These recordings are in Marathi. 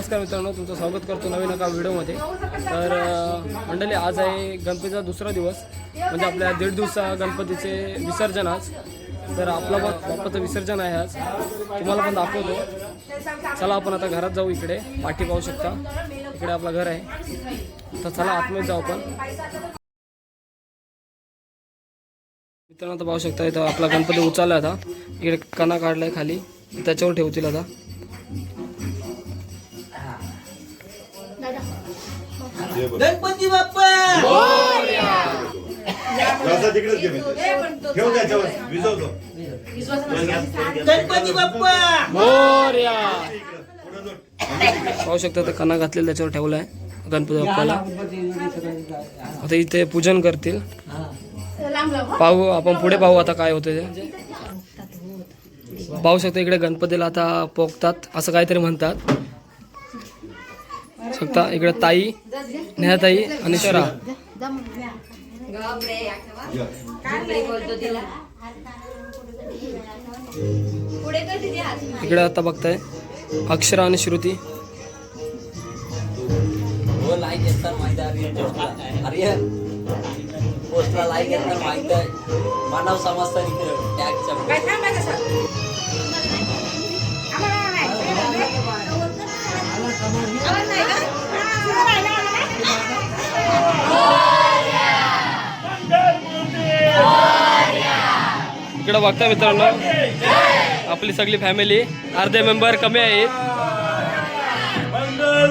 नमस्कार मित्रांनो तुमचं स्वागत करतो नवीन एका व्हिडिओमध्ये. तर मंडळी आज आहे गणपतीचा दुसरा दिवस म्हणजे आपल्या दीड दिवसा गणपतीचे विसर्जन आज. तर आपला बाप्पाचं विसर्जन आहे आज. तुम्हाला पण दाखवतो. चला आपण आता घरात जाऊ इकडे. पाठी पाहू शकता. इकडे आपलं घर आहे. तर चला आतमध्ये जाऊ आपण. मित्रांनो आता पाहू शकता इथं आपला गणपती उचलला आता. इकडे कणा काढलाय खाली. त्याच्यावर ठेवतील आता. गणपती बाप्पा! तिकडेच. ठेव त्याच्यावर विजवतो. गणपती बाप्पा! मोर्या. पाहू शकता तर कणा घातलेला त्याच्यावर ठेवला आहे गणपती बाप्पाला आता इथे पूजन करतील. पाहू आपण पुढे पाहू आता काय होतं ते. पाहू शकता इकडे गणपतीला आता पोकतात असं काहीतरी म्हणतात. शकता इकडे ताई नेहाताई आणि शरा. इकडे आता बघताय अक्षरा आणि श्रुती. लाईक येतात माहिती आहे. पोस्टला लाईक येतात माहिती मानव समजता इकडे टॅगच्या इकडं बघता मित्रांनो आपली सगळी फॅमिली अर्धे मेंबर कमी आहेत. मंगल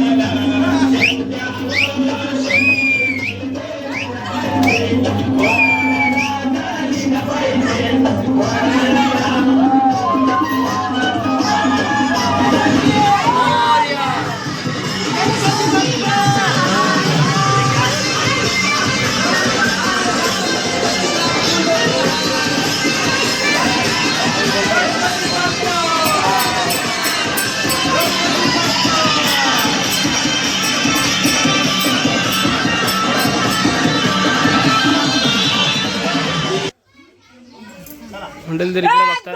Elleri bile bak.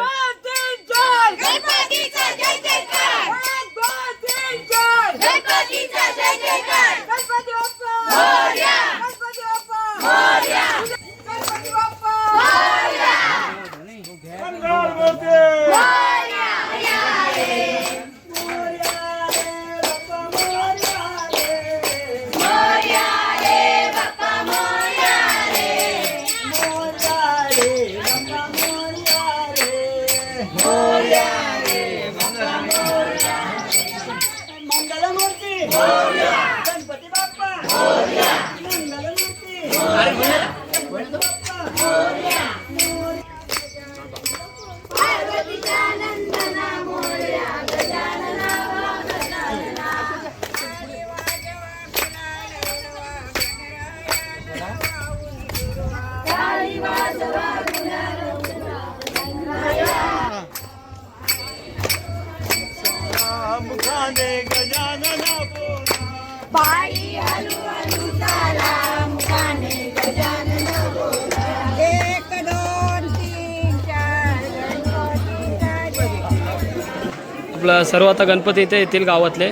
आपला सर्व आता गणपती इथे येतील गावातले.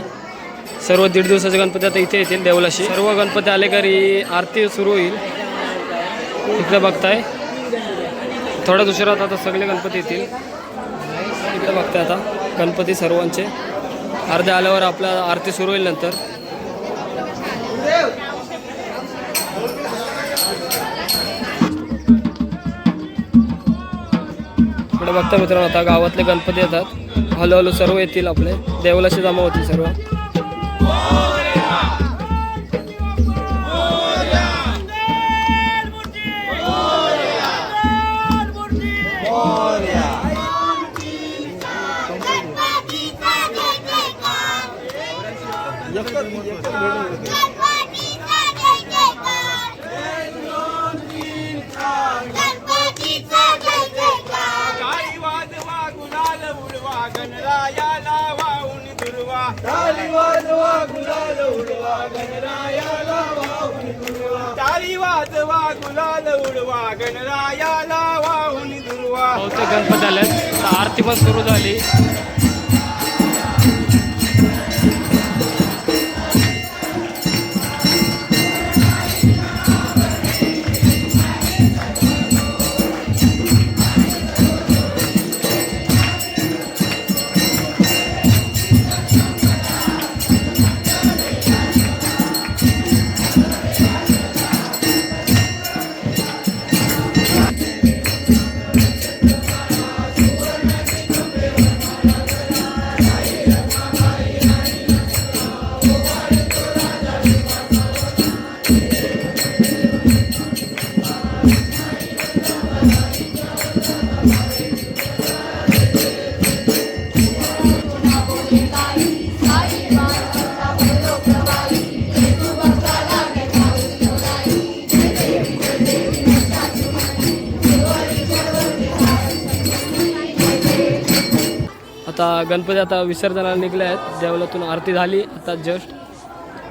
सर्व दीड दिवसाचे गणपती आता इथे येतील देवलाशी सर्व गणपती आले घरी आरती सुरू होईल. इकडे बघताय. थोड्याच उशिरात आता सगळे गणपती येतील. इकडे बघताय आता गणपती सर्वांचे. अर्धे आल्यावर आपल्या आरती सुरू होईल नंतर. इकडे बघता मित्रांनो आता गावातले गणपती येतात. हळूहळू सर्व येतील आपले. देवलाशी जमा होतील सर्व. उडवा. गणरायाला वाहून दुर्वा. टाळी वाजवा गुलाल उडवा. गणरायाला वाहून दुर्वा. गणपती आले आता आरती पण सुरू झाली. गणपती आता विसर्जनाला निघले आहेत. देवलातून आरती झाली. आता जस्ट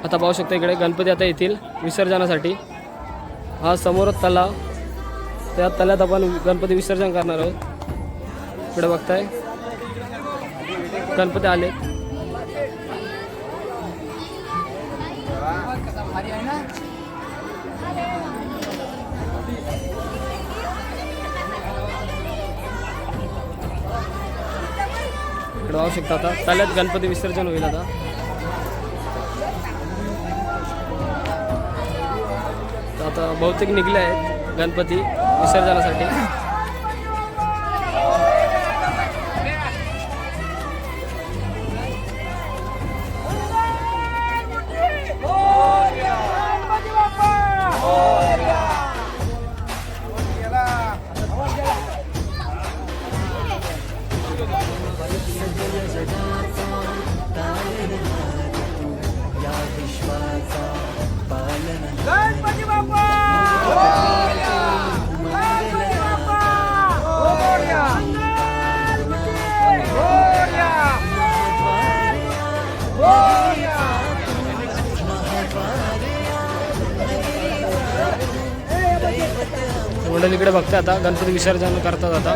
आता पाहू शकता इकडे गणपती आता येतील विसर्जनासाठी. हा समोरच तलाव. त्या तल्यात आपण गणपती विसर्जन करणार आहोत. इकडे बघताय. गणपती आले. इकडे पाहू शकता आता. चालत गणपती विसर्जन होईल आता. आता बहुतेक निघले आहेत गणपती विसर्जनासाठी. इकडे बघताय आता. गणपती विसर्जन करतात आता.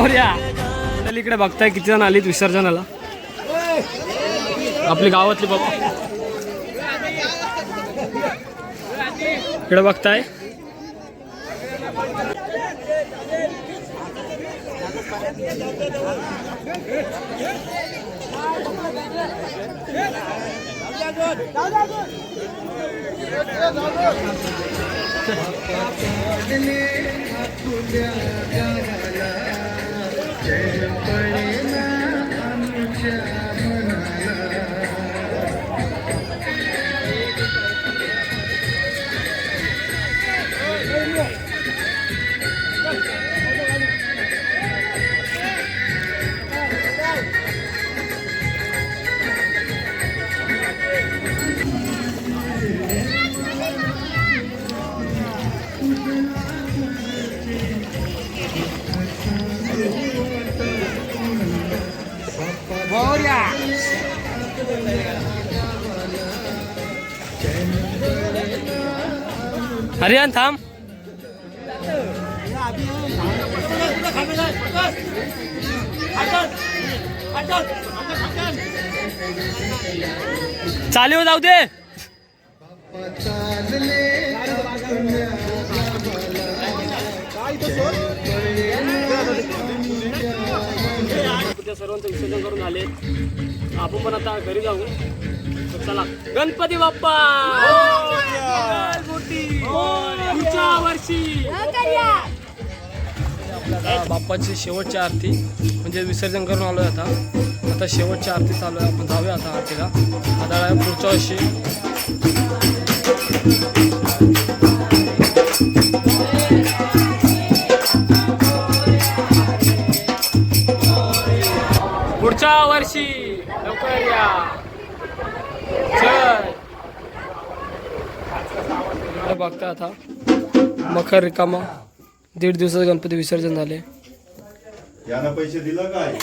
मोर्या. इकडे बघताय किती जण आलीत विसर्जनाला. आपली गावातली बाबा इकडे बघताय. हरियान थांब. चालेल जाऊ दे. सर्वांचं विसर्जन करून आले. आपण पण आता घरी जाऊ. चला. गणपती बाप्पा! पुढच्या वर्षी. आता बाप्पाची शेवटची आरती म्हणजे विसर्जन करून आलोय आता. आता शेवटची आरती चालू आहे. आपण जाऊया आता आरतीला. आता आहे पुढच्या वर्षी. पुढच्या वर्षी. लवकर या चल इकडे बघता आता. मखर रिकामा. दीड दिवसाचं गणपती विसर्जन झाले यानं पैसे दिलं काय?